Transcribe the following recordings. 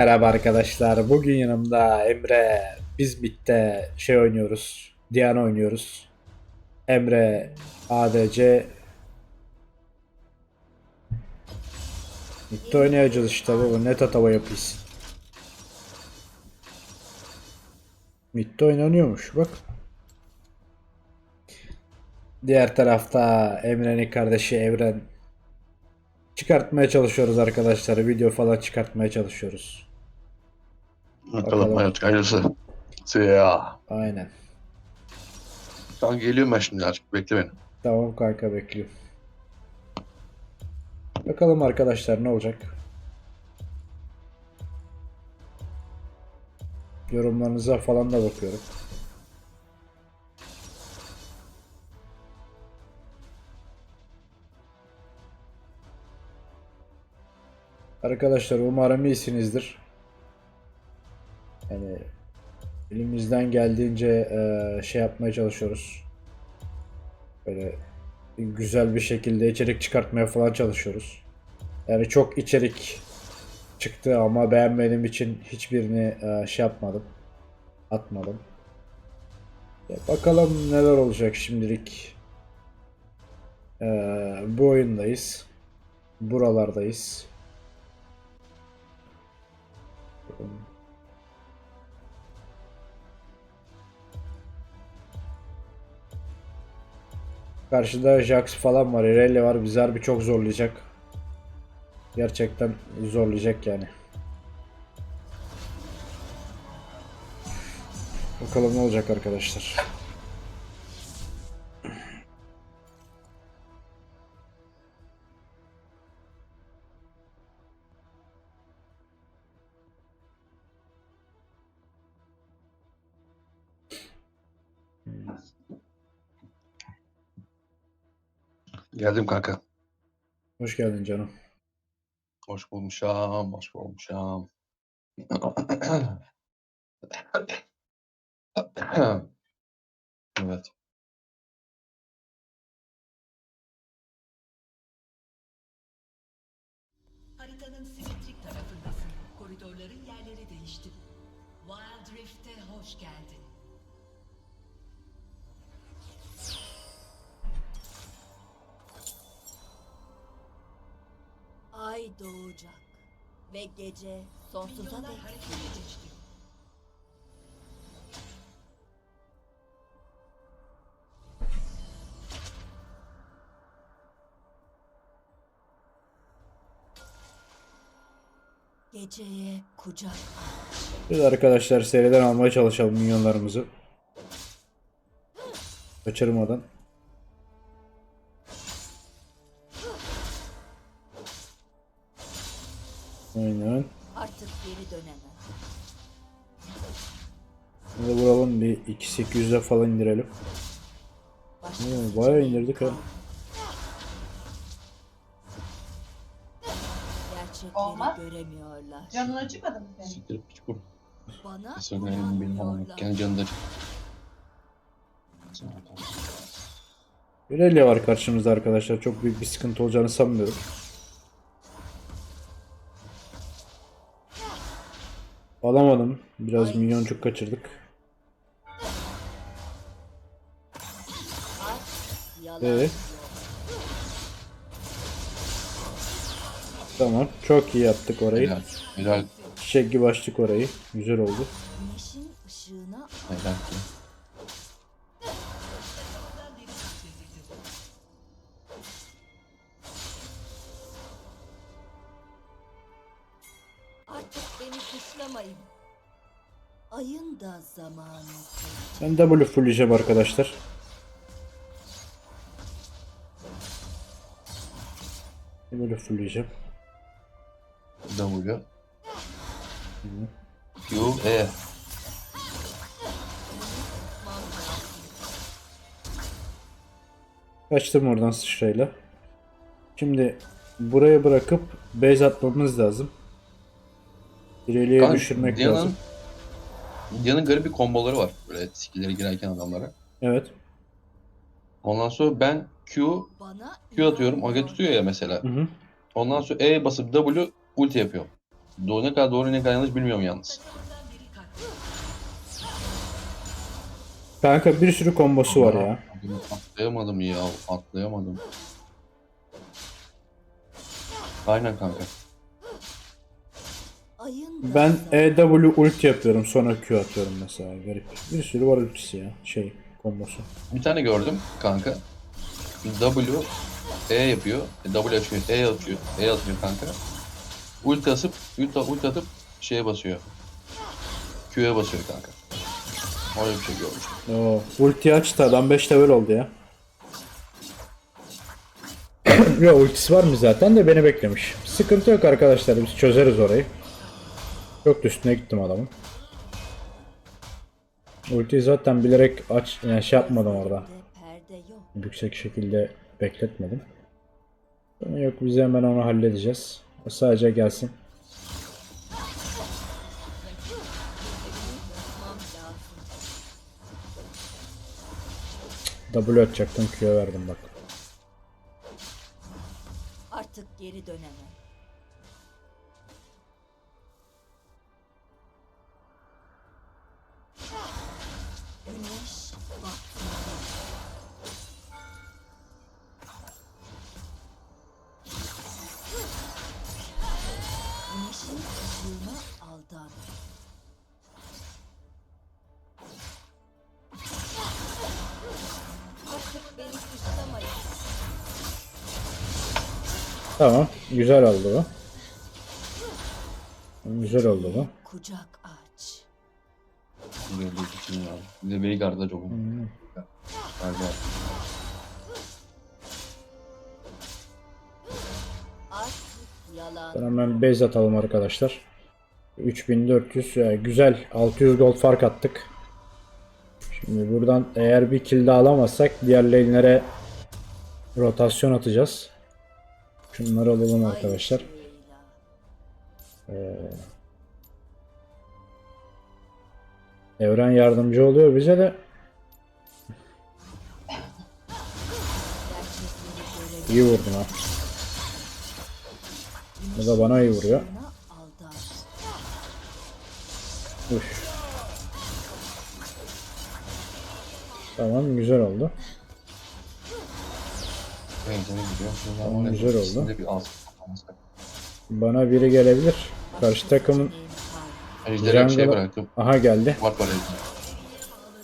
Merhaba arkadaşlar. Bugün yanımda Emre. Biz bitte şey oynuyoruz. Diana oynuyoruz. Emre ADC Bitti oynayacağız işte baba. Ne tatava yapıyorsun? Bitti oynanıyormuş bak. Diğer tarafta Emre'nin kardeşi Evren çıkartmaya çalışıyoruz arkadaşlar. Video falan çıkartmaya çalışıyoruz. Bakalım. Bakalım hayat hayırlısı. Ya. Aynen. Tamam geliyorum ben şimdi artık bekle beni. Tamam kanka bekliyorum. Bakalım arkadaşlar ne olacak? Yorumlarınıza falan da bakıyorum. Arkadaşlar umarım iyisinizdir. Yani elimizden geldiğince eee, şey yapmaya çalışıyoruz. Böyle güzel bir şekilde içerik çıkartmaya falan çalışıyoruz. Yani çok içerik çıktı ama beğenmediğim için hiçbirini e, şey yapmadım. Atmadım. Ya bakalım neler olacak şimdilik. E, bu oyundayız. Buralardayız. Karşıda Jax falan var. Irelia var. Bizi harbi çok zorlayacak. Gerçekten zorlayacak yani. Bakalım ne olacak arkadaşlar. Geldim kanka. Hoş geldin canım. Hoş bulmuşam, hoş bulmuşam. evet. Ay doğacak ve gece sonsuza dek geçti. geceye kucak. Biz arkadaşlar seriden almaya çalışalım milyonlarımızı. Kaçırmadan. Aynen. Artık geri dönemem. Şimdi vuralım bir 2800'e falan indirelim. Oo, bayağı indirdik ha. Olmaz. göremiyorlar. Canın acımadı mı senin? Siktirip piç bu. Bana Sonra benim benim yok. inanmıyorlar. Kendi canında. Irelia var karşımızda arkadaşlar. Çok büyük bir sıkıntı olacağını sanmıyorum. Alamadım. Biraz minyoncuk kaçırdık. Yok. Tamam. Çok iyi yaptık orayı. Helal. Helal. Çiçek gibi açtık orayı. Güzel oldu. Ben W fullleyeceğim arkadaşlar. W fullleyeceğim. W. Q, E. Kaçtım oradan sıçrayla. Şimdi buraya bırakıp base atmamız lazım. İleriye düşürmek Diana'nın- lazım. Diana'nın garip bir komboları var. Böyle skill'leri girerken adamlara. Evet. Ondan sonra ben Q, Q atıyorum. İnanmıyorlar. tutuyor ya mesela. Hı hı. Ondan sonra E basıp W ulti yapıyorum. Do ne kadar doğru ne kadar yanlış bilmiyorum yalnız. Kanka bir sürü kombosu var ya. Atlayamadım ya. Atlayamadım. Aynen kanka. Ben. EW ulti yapıyorum sonra Q atıyorum mesela. Garip. Bir sürü var ultisi ya. Şey kombosu. Bir tane gördüm kanka. W E yapıyor. E, W açıyor. E atıyor. E atıyor kanka. Ulti asıp ulti, ulti atıp şeye basıyor. Q'ya basıyor kanka. Öyle bir şey görmüştüm. Oo, ulti açtı adam 5 level oldu ya. ya ultisi var mı zaten de beni beklemiş. Sıkıntı yok arkadaşlar biz çözeriz orayı. Çok üstüne gittim adamın. Ultiyi zaten bilerek aç yani şey yapmadım orada. Yüksek şekilde bekletmedim. Yok biz hemen onu halledeceğiz. O sadece gelsin. W atacaktım Q'ya verdim bak. Artık geri dönemem. Güzel oldu bu. Güzel oldu bu. Kucak aç. Gördüğü için ya. Bir de Veigar'da çok önemli. Galiba. Artık yalan. Ben hemen base atalım arkadaşlar. 3400 ya güzel 600 gold fark attık. Şimdi buradan eğer bir kill de alamazsak diğer lane'lere rotasyon atacağız. Şunları alalım arkadaşlar. Leyla. Evren yardımcı oluyor bize de. İyi vurdun ha. Bu da bana iyi vuruyor. Uş. Tamam güzel oldu. Evet, ne gidiyor? Şuradan Tamam, ne- güzel oldu. bir. Bana biri gelebilir. Karşı takımın Ejderha bir şey Jungle'a- aha geldi. Var var ejderha.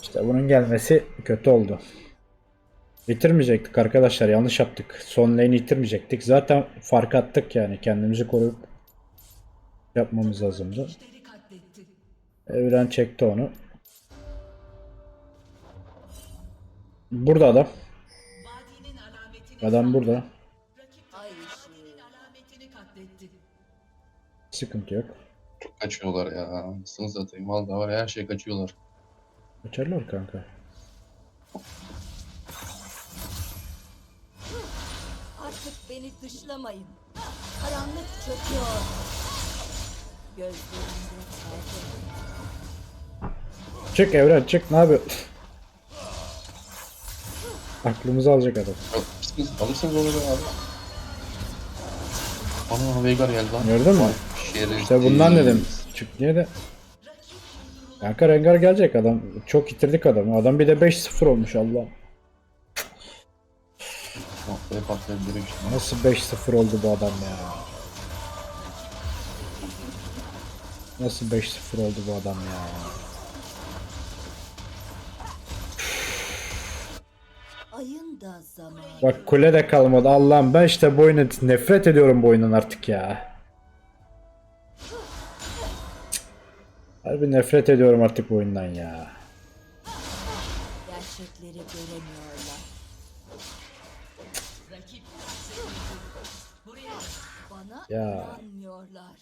İşte bunun gelmesi kötü oldu. Bitirmeyecektik arkadaşlar yanlış yaptık. Son lane'i bitirmeyecektik. Zaten fark attık yani kendimizi koruyup yapmamız lazımdı. Evren çekti onu. Burada adam. Adam burada. Sıkıntı yok. Çok kaçıyorlar ya. Sını satayım. Vallahi var ya, her şey kaçıyorlar. Kaçarlar kanka. Artık beni dışlamayın. Karanlık çöküyor. Gözlerimde. Çık Evren çık ne yapıyorsun? Aklımızı alacak adam. Alırsınız, alırsınız be abi. Ana Veigar geldi lan. Gördün mü? Şerefsiz. İşte bundan dedim. Çık diye de. Kanka Rengar gelecek adam. Çok itirdik adamı. Adam bir de 5-0 olmuş Allah. Noktaya patlayabilir işte. Nasıl 5-0 oldu bu adam ya? Nasıl 5-0 oldu bu adam ya? Bak kule de kalmadı Allah'ım ben işte bu oyunu nefret ediyorum bu oyundan artık ya. Harbi nefret ediyorum artık bu oyundan ya. Gerçekleri göremiyorlar. Rakip. Buraya Bana Ya. inanmıyorlar.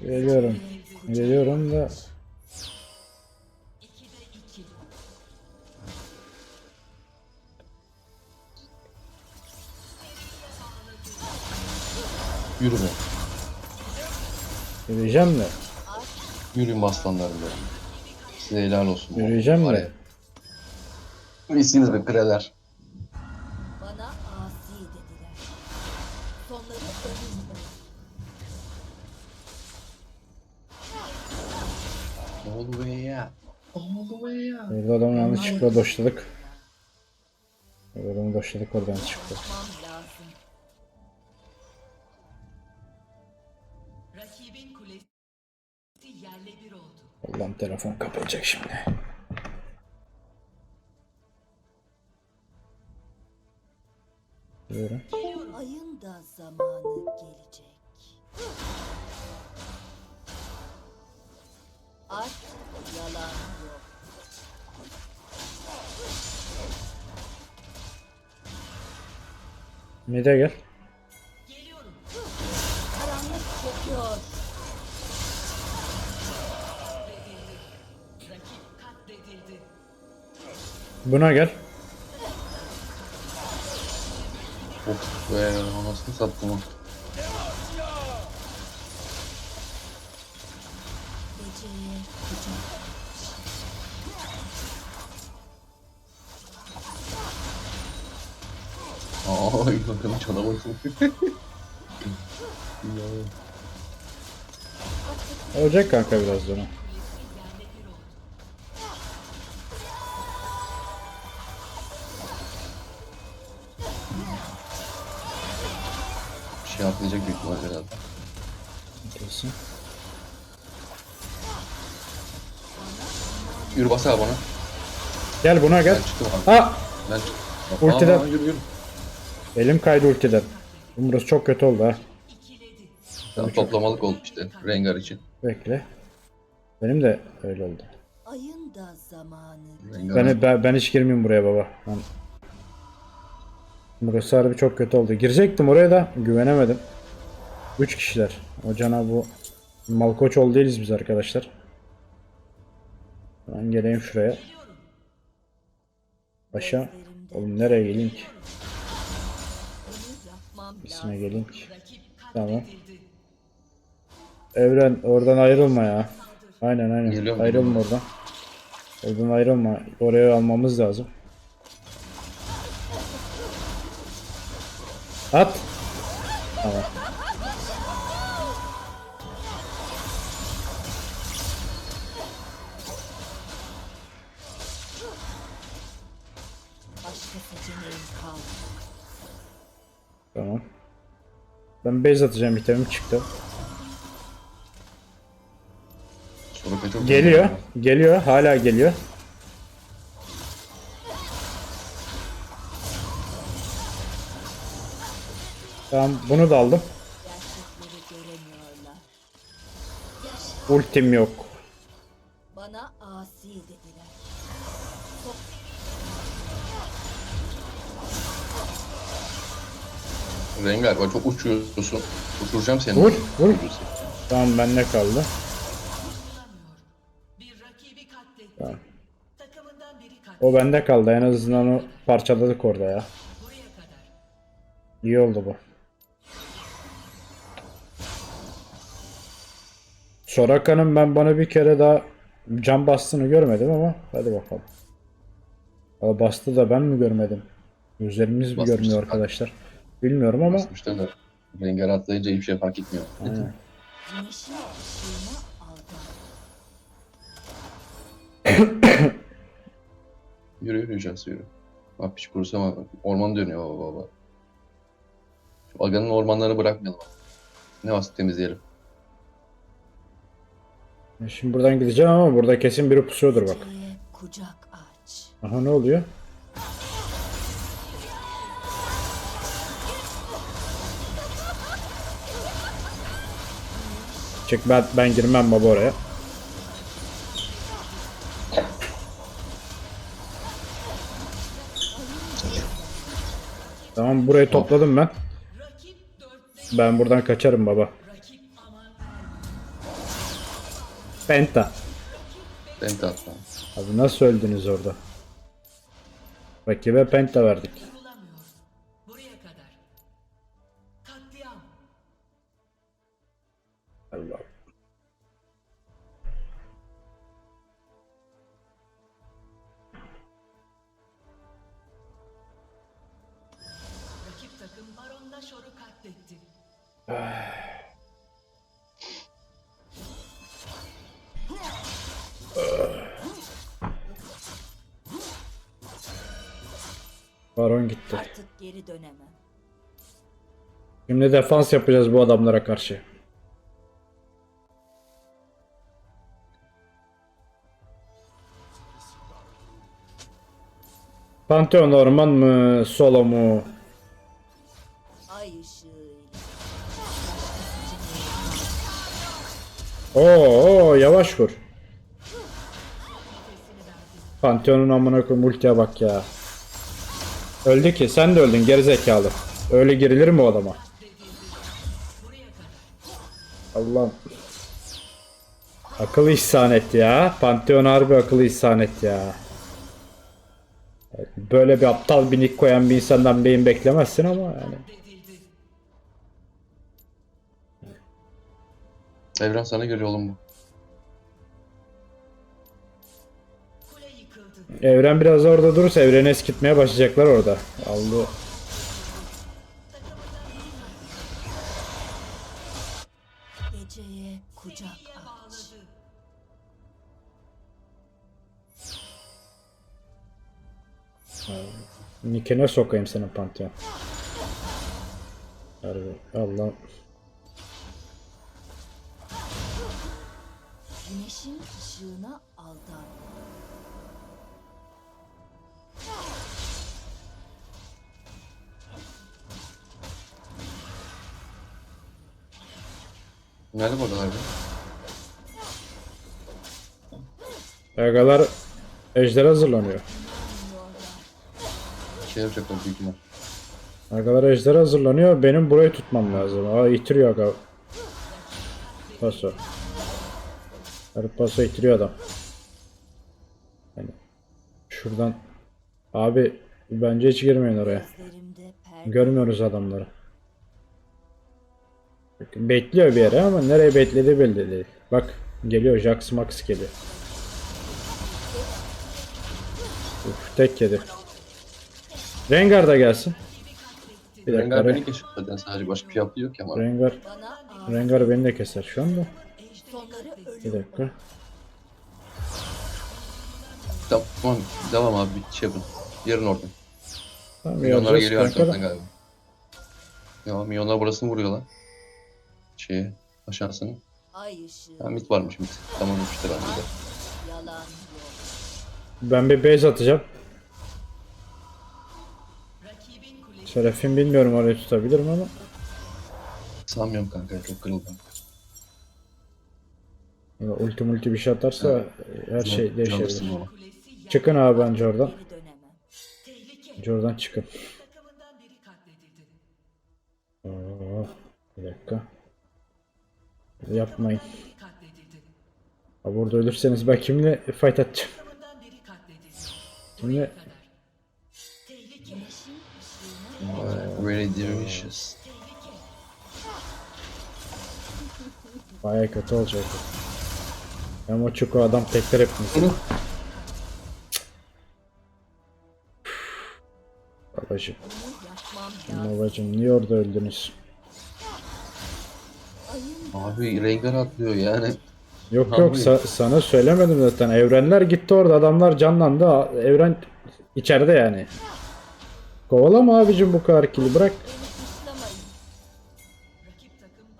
Geliyorum. Geliyorum da 2'de 2. Yürü be. geleceğim de. Yürüyün aslanlarım benim. Size helal olsun. Yürüyeceğim de. ya. İyisiniz be kreler. All the way ya. All the way ya. Burada adamı yanlışlıkla doşladık. Burada adamı doşladık oradan çıktı. Yapmam lazım. Rakibin kulesi yerle bir oldu. Allah'ım telefon kapanacak şimdi. Diyorum. Ayın da zamanı gelecek. Mide gel. Geliyorum. Karanlık katledildi. Buna gel. Of be anasını sattım Canavar. Olacak kanka biraz sonra. Yerle bir şey atlayacak büyük ihtimalle herhalde. Kesin. Yürü bas abi bana. Gel buna gel. Ben çıktım abi. Ha! Ben çıktım. Ultiden- Aa, yürü yürü. Elim kaydı ultiden. Burası çok kötü oldu ha. İkiledi. Tam toplamalık oldu işte Rengar için. Bekle. Benim de öyle oldu. Ayın da zamanı. Ben, ben, ben hiç girmeyeyim buraya baba. Ben... Burası harbi çok kötü oldu. Girecektim oraya da güvenemedim. 3 kişiler. O cana bu Malkoçoğlu değiliz biz arkadaşlar. Ben geleyim şuraya. Aşağı. Oğlum nereye geleyim ki? İsme. Rakip Tamam. Evren oradan ayrılma ya. Aynen aynen. Geliyorum, ayrılma oradan. Oradan ayrılma. Oraya almamız lazım. At. Tamam. Ben base atacağım itemim çıktı. Geliyor. Geliyor. Hala geliyor. Tamam bunu da aldım. Ultim yok. Bana asi dediler. Rengar bak çok uçuyorsun. Uçuracağım seni. Vur, vur. Tamam kaldı. Bir rakibi katletti. Tamam. O bende kaldı. En azından o parçaladık orada ya. İyi oldu bu. Soraka'nın ben bana bir kere daha can bastığını görmedim ama hadi bakalım. Aa, bastı da ben mi görmedim? Gözlerimiz mi görmüyor arkadaşlar? Bilmiyorum ama Basmışlar da. Rengar atlayınca hiçbir şey fark etmiyor. Aynen. Yürü yürü Jans yürü. Bak piç kurusu ama orman dönüyor baba baba. Şu Aga'nın ormanlarını bırakmayalım. Ne varsa temizleyelim. şimdi buradan gideceğim ama burada kesin biri pusuyordur bak. Geceye kucak aç. Aha ne oluyor? Çık ben, ben girmem baba oraya. Tamam burayı topladım ben. Ben buradan kaçarım baba. Penta. Atma. Abi nasıl öldünüz orada? Rakibe penta verdik. Baron gitti. Artık geri dönemem. Şimdi defans yapacağız bu adamlara karşı. Pantheon orman mı? Solo mu? Ay. Oo, oo yavaş vur. Pantheon'un amına koyayım ultiye bak ya. Öldü ki sen de öldün gerizekalı. Öyle girilir mi o adama? Allah'ım. Akıl ihsan et ya. Pantheon harbi akıl ihsan et ya. Böyle bir aptal bir nick koyan bir insandan beyin beklemezsin ama yani. Evren sana göre oğlum bu. Evren biraz orada durursa evreni eskitmeye başlayacaklar orada. Aldı. Geceye kucak Diye aç. bağladı. Nick'ine sokayım senin Pantheon. Harbi. Allah. Güneşin ışığına aldan. Nerede bu arada? Agalar ejder hazırlanıyor. Şey yapacaklar büyük ihtimal. Agalar ejder hazırlanıyor. Benim burayı tutmam lazım. Aa itiriyor aga. Paso. Harbi paso itiriyor adam. Yani şuradan abi bence hiç girmeyin oraya. Görmüyoruz adamları. Bekliyor bir yere ama nereye beklediği belli değil. Bak geliyor Jax Max geliyor. Uf, tek yedi. Rengar da gelsin. Bir dakika. Rengar beni Rengar, keşfet zaten sadece başka bir şey yaptığı yok ki ama. Rengar. Rengar beni de keser şu anda. Bir dakika. Tamam devam abi bir şey yapın. Yarın oradan. Tamam iyi Milyonlar olacağız geliyor kanka galiba. Ya milyonlar burasını vuruyorlar. Şeye aşağısını. Ay ışığı. Ha mit varmış mit. Tamam işte bende de. Yalan yok. Ben bir base atacağım. Rakibin kulesi Serafin bilmiyorum orayı tutabilir mi ama. Sanmıyorum kanka çok kırıldı. Ya Ulti multi bir şey atarsa her şey değişebilir. kulesi yer. Çıkın abi bence oradan. Geri dönemem. Tehlike. Bence oradan çıkın. Takımından biri katledildi. Oo, bir dakika. Yapmayın. Ha, burada ölürseniz ben kimle fight atacağım? Kimle? Really delicious. Baya kötü olacak. Hem o çukur adam tekler hepimiz. Babacım, babacım niye orada öldünüz? Abi Rengar atlıyor yani. Yok Abi. yok sa- sana söylemedim zaten. Evrenler gitti orada adamlar canlandı. A- Evren içeride yani. Kovalama abicim bu kadar kili bırak.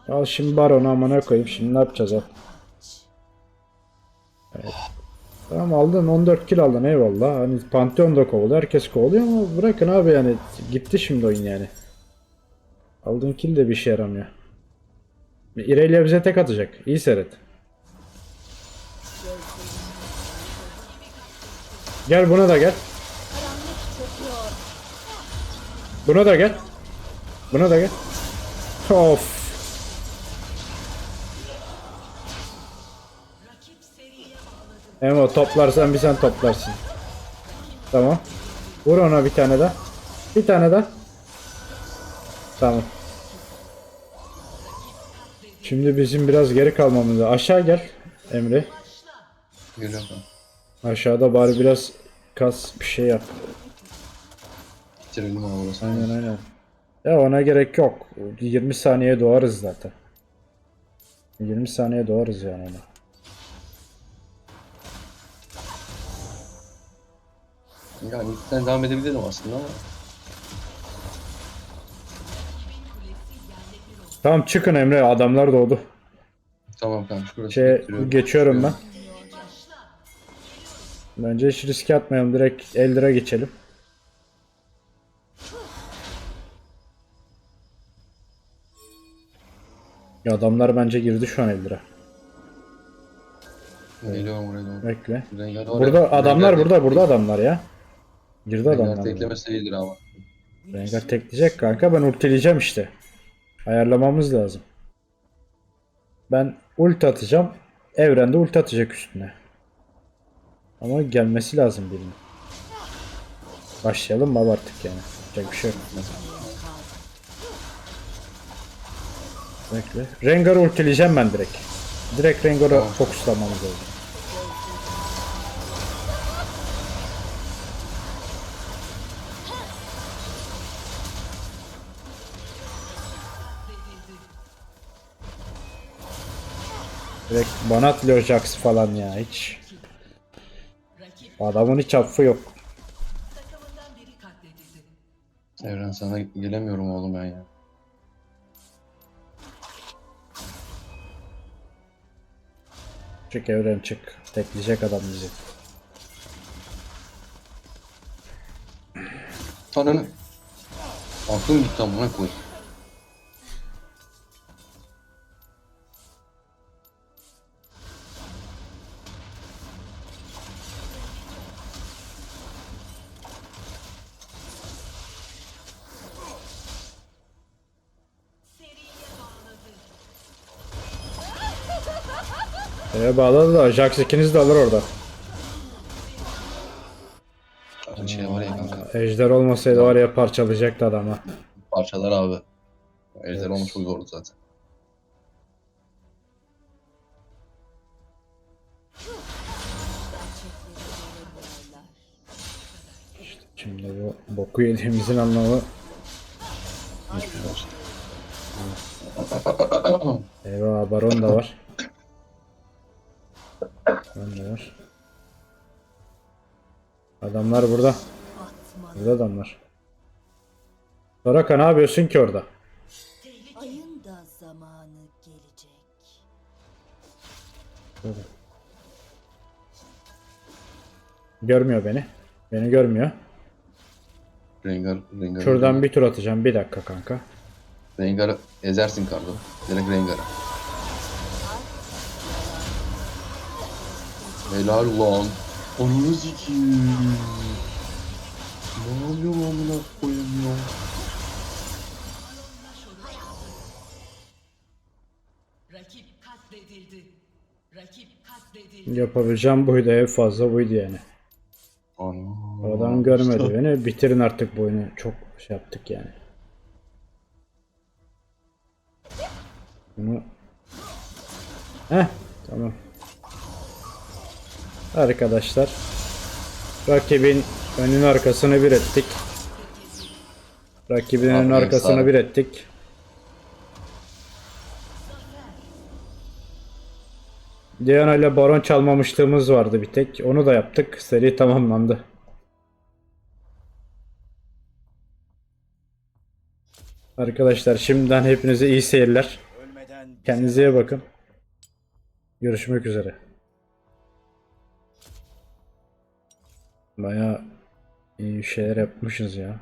Al şimdi baronu amına koyayım. Şimdi ne yapacağız al. Tamam aldın 14 kill aldın eyvallah. Hani Pantheon da kovalıyor. Herkes kovalıyor ama bırakın abi yani. Gitti şimdi oyun yani. Aldığın kill de bir işe yaramıyor. İrelia bize tek atacak. İyi seyret. Gel buna da gel. Buna da gel. Buna da gel. Of. Emo toplarsan bir sen toplarsın. Tamam. Vur ona bir tane daha. Bir tane daha. Tamam. Şimdi bizim biraz geri kalmamız lazım. Aşağı gel Emre. Ben. Aşağıda bari biraz kas bir şey yap. Bitirelim burası. Aynen aynen. Ya ona gerek yok. 20 saniye doğarız zaten. 20 saniye doğarız yani ona. Yani devam edebilirim aslında ama. Tamam çıkın Emre adamlar doğdu. Tamam kanka şurası Şey bitiriyorum. geçiyorum ben. Bence hiç riske atmayalım direkt Eldir'e geçelim. Ya adamlar bence girdi şu an Eldir'e. Geliyorum oraya doğru. Bekle. Rengar oraya. Burada adamlar Rengar burada burada adamlar ya. Girdi Rengar adamlar. teklemesi iyidir ama. Rengar tekleyecek kanka ben ultileyeceğim işte. Ayarlamamız lazım. Ben ulti atacağım. Evrende ulti atacak üstüne. Ama gelmesi lazım birinin. Başlayalım abi artık yani? Yapacak bir şey yok. Bekle. Rengar'ı ultileyeceğim ben direkt. Direkt Rengar'a fokuslamamız lazım. Direkt bana atlıyor Jax falan ya hiç. Adamın hiç affı yok. Evren sana gelemiyorum oğlum ben ya. Çık evren çık. Tekleyecek adam bizi. Tanrı. Aklım gitti amına koy. Şeye bağladı da Jax ikiniz de alır orada. Şey var ya kanka. Ejder olmasaydı var ya parçalayacaktı adamı. Parçalar abi. Ejder olmuş çok zordu zaten. Şimdi bu boku yediğimizin anlamı. Eyvah Baron da var. Adamlar burada. Burada adamlar. Soraka ne yapıyorsun ki orada? Ayın da zamanı gelecek. Görmüyor beni. Beni görmüyor. Rengar, Rengar. Şuradan bir tur atacağım. Bir dakika kanka. Rengar'ı ezersin kardo. Direkt Rengar'a. Helal lan. Onu sikiyim. Ne oluyor amına koyayım ya? Rakip katledildi. Rakip katledildi. Yapabileceğim buydu. En fazla buydu yani. Ana. Adam görmedi beni. Bitirin artık bu oyunu. Çok şey yaptık yani. Bunu Heh, tamam. Arkadaşlar rakibin önün arkasını bir ettik. Rakibin önün arkasını bir ettik. Diana ile baron çalmamışlığımız vardı bir tek. Onu da yaptık. Seri tamamlandı. Arkadaşlar şimdiden hepinize iyi seyirler. Kendinize iyi bakın. Görüşmek üzere. Baya iyi şeyler yapmışız ya.